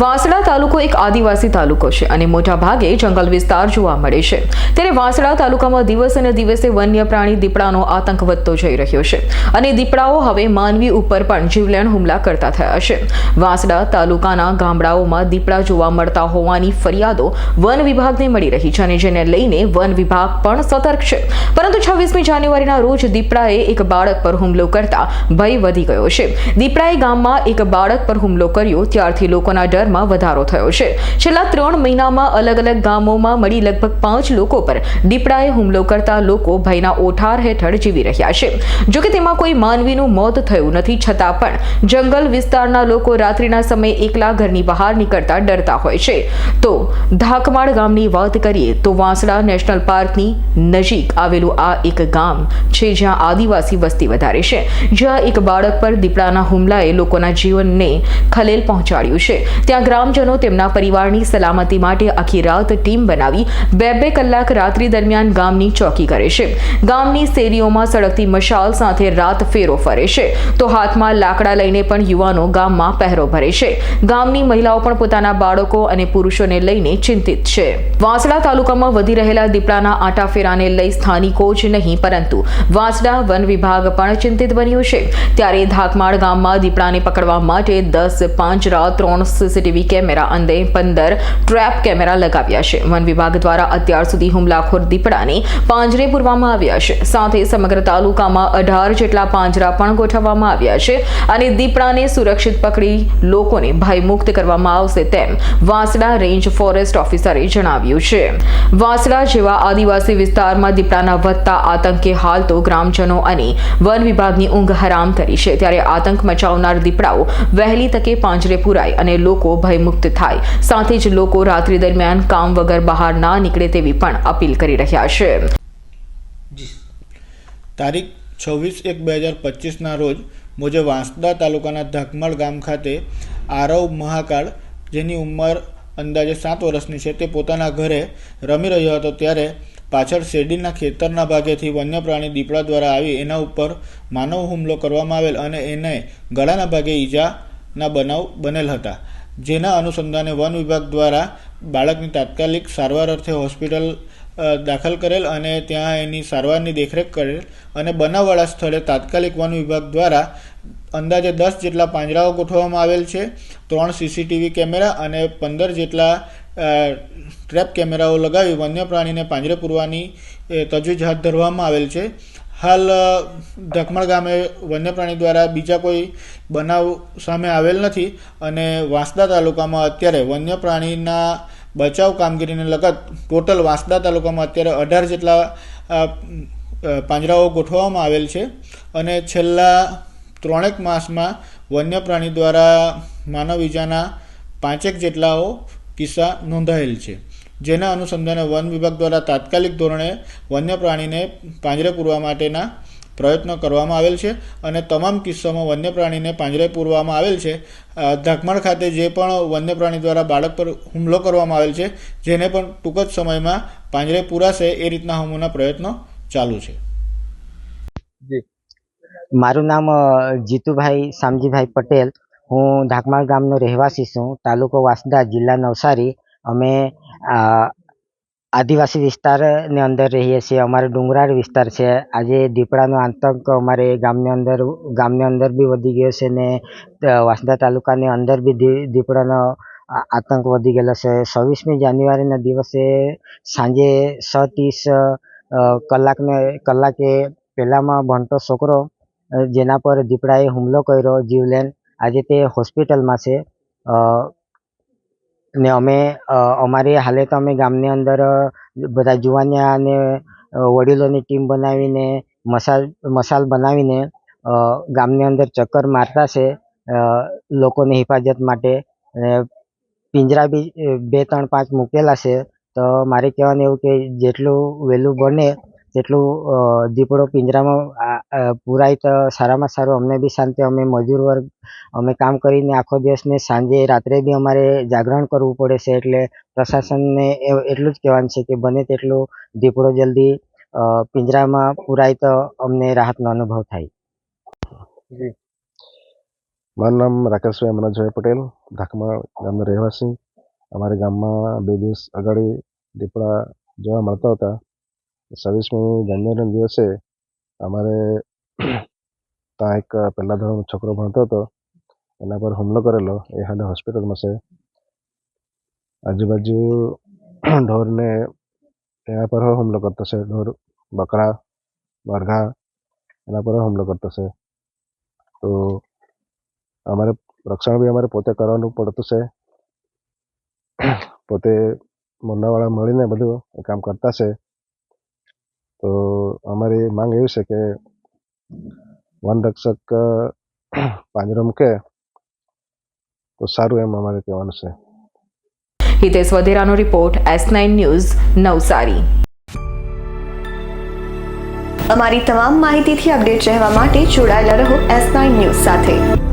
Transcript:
વાંસળા તાલુકો એક આદિવાસી તાલુકો છે અને મોટા ભાગે જંગલ વિસ્તાર જોવા મળે છે. ત્યારે વાંસડા તાલુકામાં દિવસ અને દિવસે વન્ય પ્રાણી દીપડાનો આતંક વધતો જઈ રહ્યો છે અને દીપડાઓ હવે માનવી ઉપર પણ જીવલેણ હુમલા કરતા થયા છે. વાંસડા તાલુકાના ગામડાઓમાં દીપડા જોવા મળતા હોવાની ફરિયાદો વન વિભાગને મળી રહી છે અને જેને લઈને વન વિભાગ પણ સતર્ક છે. પરંતુ છવ્વીસમી જાન્યુઆરીના રોજ દીપડાએ એક બાળક પર હુમલો કરતા ભય વધી ગયો છે. દીપડાએ ગામમાં એક બાળક પર હુમલો કર્યો, ત્યારથી લોકોના ડરમાં વધારો થયો છે. છેલ્લા ત્રણ મહિનામાં અલગ અલગ ગામોમાં મળી લગભગ પાંચ લોકો પર દીપડાએ હુમલો કરતા લોકો ભયના ઓઠાર હેઠળ જીવી રહ્યા છે. જોકે તેમાં કોઈ માનવીનું મોત થયું નથી, છતાં પણ જંગલ વિસ્તારના લોકો રાત્રિના સમયે એકલા ઘરની બહાર નીકળતા ડરતા હોય છે. તો ધાકમાળ ગામની વાત કરીએ તો વાંસડા નેશનલ પાર્કની નજીક આવેલું આ એક ગામ છે જ્યાં આદિવાસી વસ્તી વધારે છે. જ્યાં એક બાળક પર દીપડાના હુમલાએ લોકોના જીવનને ખલેલ પહોંચાડ્યું છે. ત્યાં ગ્રામજનો તેમના પરિવારની સલામતી માટે આખી રાત ટીમ બનાવી બે બે કલાક રાત્રિ દરમિયાન ગામની ચોકી કરે છે. ગામની શેરીઓમાં સળગતી મશાલ સાથે રાત ફેરો ફરે છે. તો હાથમાં લાકડા લઈને પણ યુવાનો ગામમાં પહેરો ભરે છે. ગામની મહિલાઓ પણ પોતાના બાળકો અને પુરુષોને લઈને ચિંતિત છે. વાંસડા તાલુકામાં વધી રહેલા દીપડાના આંટાફેરાને લઈ સ્થાનિકો જ નહીં, પરંતુ વાંસડા વન વિભાગ પણ ચિંતિત બન્યું છે. ત્યારે ધાકમાળ ગામમાં દીપડાને પકડવા માટે દસ પાંજરા ત્રણ સીસીટીવી કેમેરા અંદે પંદર ટ્રેપ કેમેરા લગાવ્યા છે. વન વિભાગ દ્વારા અત્યાર સુધી હુમલાખોર દીપડાને પાંજરે પૂરવામાં આવ્યા છે. સાથે સમગ્ર તાલુકામાં અઢાર જેટલા પાંજરા પણ ગોઠવવામાં આવ્યા છે અને દીપડાને સુરક્ષિત પકડી લોકોને ભયમુક્ત કરવામાં આવશે તેમ વાંસડા રેન્જ ફોરેસ્ટ ઓફિસરે જણાવ્યું છે. વાંસડા જેવા આદિવાસી વિસ્તારમાં દીપડાના વધતા આતંકે હાલ તો ગ્રામજનો અને વન વિભાગની ઊંઘ હરામ કરી છે. ત્યારે આતંક મચાવનાર દીપડાઓ વહેલી તકે પાંજરે પુરાય અને લોકો ભયમુક્ત થાય. સાથે જ લોકો રાત્રિ દરમિયાન કામ વગર બહાર ના નીકળે તેવી પણ અપીલ કરી રહ્યા છે. તારીખ છવ્વીસ એક બે હજાર પચીસના રોજ મુજબ વાંસદા તાલુકાના ધકમળ ગામ ખાતે આરવ મહાકાળ, જેની ઉંમર અંદાજે સાત વર્ષની છે, તે પોતાના ઘરે રમી રહ્યો હતો ત્યારે પાછળ શેરડીના ખેતરના ભાગેથી વન્ય પ્રાણી દીપડા દ્વારા આવી એના ઉપર માનવ હુમલો કરવામાં આવેલ અને એને ગળાના ભાગે ઈજાના બનાવ બનેલ હતા. જેના અનુસંધાને વન વિભાગ દ્વારા બાળકની તાત્કાલિક સારવાર અર્થે હોસ્પિટલ દાખલ કરેલ અને ત્યાં એની સારવારની દેખરેખ કરેલ અને બનાવવાળા સ્થળે તાત્કાલિક વન વિભાગ દ્વારા અંદાજે દસ જેટલા પાંજરાઓ ગોઠવવામાં આવેલ છે, ત્રણ સીસીટીવી કેમેરા અને પંદર જેટલા ટ્રેપ કેમેરાઓ લગાવી વન્ય પ્રાણીને પાંજરે પૂરવાની તજવીજ હાથ ધરવામાં આવેલ છે. હાલ ઢકમણ ગામે વન્ય પ્રાણી દ્વારા બીજા કોઈ બનાવ સામે આવેલ નથી અને વાંસદા તાલુકામાં અત્યારે વન્ય પ્રાણીના બચાવ કામગીરીને લગત ટોટલ વાંસદા તાલુકામાં અત્યારે અઢાર જેટલા પાંજરાઓ ગોઠવવામાં આવેલ છે અને છેલ્લા ત્રણેક માસમાં વન્ય પ્રાણી દ્વારા માનવ ઈજાના પાંચેક જેટલાઓ કિસ્સા નોંધાયેલ છે. જેના અનુસંધાને વન વિભાગ દ્વારા તાત્કાલિક ધોરણે વન્ય પ્રાણીને પાંજરે પૂરવા માટેના પ્રયત્નો કરવામાં આવેલ છે અને તમામ કિસ્સામાં વન્ય પ્રાણીને પાંજરે પૂરવામાં આવેલ છે. ધાકમણ ખાતે જે પણ વન્ય પ્રાણી દ્વારા બાળક પર હુમલો કરવામાં આવેલ છે, જેને પણ ટૂંક જ સમયમાં પાંજરે પૂરાશે એ રીતના હમોના પ્રયત્નો ચાલુ છે. મારું નામ જીતુભાઈ શામજીભાઈ પટેલ. હું ધાકમાળ ગામનો રહેવાસી છું. તાલુકો વાંસદા, જિલ્લા નવસારી. અમે આદિવાસી વિસ્તારની અંદર રહીએ છીએ. અમારે ડુંગરાળ વિસ્તાર છે. આજે દીપડાનો આતંક અમારે ગામની અંદર ગામની અંદર બી વધી ગયો છે ને વાંસદા તાલુકાની અંદર બી દીપડાનો આતંક વધી ગયેલો છે. છવ્વીસમી જાન્યુઆરીના દિવસે સાંજે છ ત્રીસ કલાકને, કલાકે પહેલામાં ભણતો છોકરો જેના પર દીપડાએ હુમલો કર્યો જીવલેણ. આજે તે હોસ્પિટલમાં છે. ને અમે અમારી હાલે તો અમે ગામની અંદર બધા જુવાનિયા અને વડીલોની ટીમ બનાવીને મસાલ મસાલ બનાવીને ગામની અંદર ચક્કર મારતા છે લોકોની હિફાજત માટે. પિંજરા બી, બે, ત્રણ, પાંચ મૂકેલા છે. તો મારે કહેવાનું એવું કે જેટલું વહેલું બને તેટલું અ, દીપડો પિંજરામાં પુરાય તો સારામાં સારું. અમને બી શાંતિ. અમે મજૂર વર્ગ અમે કામ કરીને આખો દિવસને સાંજે રાત્રે બી અમારે જાગરણ કરવું પડે છે. એટલે પ્રશાસનને એટલું જ કહેવાનું છે કે બને તેટલું દીપડો જલ્દી પિંજરામાં પુરાય તો અમને રાહતનો અનુભવ થાય. મારું નામ રાકેશભાઈ મનોજભાઈ પટેલ. ધાકમા ગામના રહેવાસી. અમારા ગામમાં બે દિવસ અગાડી દીપડા જોવા મળતા હતા. છવ્વીસમી જાન્યુઆરીના દિવસે અમારે ત્યાં એક પહેલા ધોરણ છોકરો ભણતો હતો, એના પર હુમલો કરેલો. એ હાલે હોસ્પિટલમાં છે. આજુબાજુ ઢોરને એના પર હુમલો કરતો છે. ઢોર, બકરા મરઘા એના પર હુમલો કરતો છે. તો અમારે રક્ષણ બી અમારે પોતે કરવાનું પડતું છે. પોતે મોરલાવાળા મળીને બધું કામ કરતા છે. તો અમારી માંગ એવી છે કે વન રક્ષક પાંજરો મૂકે તો સારું એમ અમારે કહેવાનું છે. Hitesh વધેરાનો report S nine news Navsari. અમારી તમામ માહિતીથી અપડેટ રહેવા માટે જોડાયેલા રહો એસ નાઇન ન્યૂઝ સાથે.